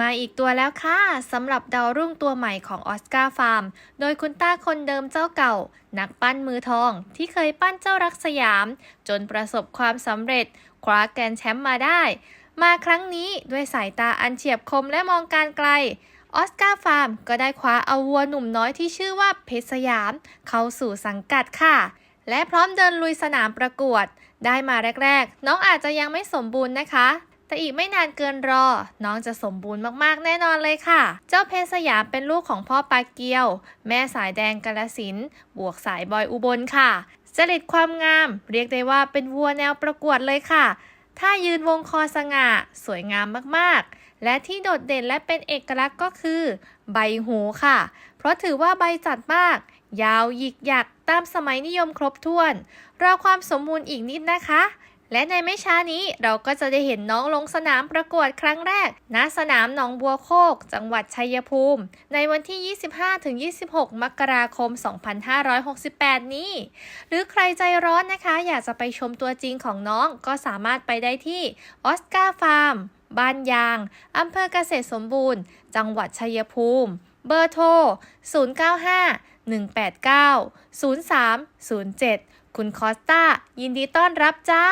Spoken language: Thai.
มาอีกตัวแล้วค่ะสำหรับดาวรุ่งตัวใหม่ของออสการ์ฟาร์ม โดยคุณต้าคนเดิมเจ้าเก่า นักปั้นมือทอง ที่เคยปั้นเจ้ารักสยาม จนประสบความสำเร็จ คว้าแกรนแชมป์มาได้ มาครั้งนี้ด้วยสายตาอันเฉียบคมและมองการไกลออสการ์ฟาร์มก็ได้คว้าเอาวัวหนุ่มน้อยที่ชื่อว่าเพชรสยาม เข้าสู่สังกัดค่ะ และพร้อมเดินลุยสนามประกวด ได้มาแรก ๆ น้องอาจจะยังไม่สมบูรณ์นะคะ แต่อีกไม่นานเกินรอ น้องจะสมบูรณ์มากๆ แน่นอนเลยค่ะ เจ้าเพชรสยามเป็นลูกของพ่อปาเกียว แม่สายแดงกาลสิน บวกสายบอยอุบลค่ะ จริตความงาม เรียกได้ว่าเป็นวัวแนวประกวดเลยค่ะ ถ้ายืนวงคอสง่า สวยงามมากๆ และที่โดดเด่นและเป็นเอกลักษณ์ก็คือ ใบหูค่ะ เพราะถือว่าใบจัดมาก ยาวหยิกหยักตามสมัยนิยมครบถ้วน รอความสมบูรณ์อีกนิดนะคะ และในไม่ช้านี้เราก็จะได้เห็นน้องลงสนามประกวดครั้งแรก ณ สนามหนองบัวโคก จังหวัดชัยภูมิ ในวันที่ 25-26 มกราคม 2568 นี้ หรือใครใจร้อนนะคะ อยากจะไปชมตัวจริงของน้องก็สามารถไปได้ที่ออสการ์ฟาร์ม บ้านยาง อำเภอเกษตรสมบูรณ์ จังหวัดชัยภูมิ เบอร์โทร 095 189 0307 คุณคอสตายินดีต้อนรับจ้า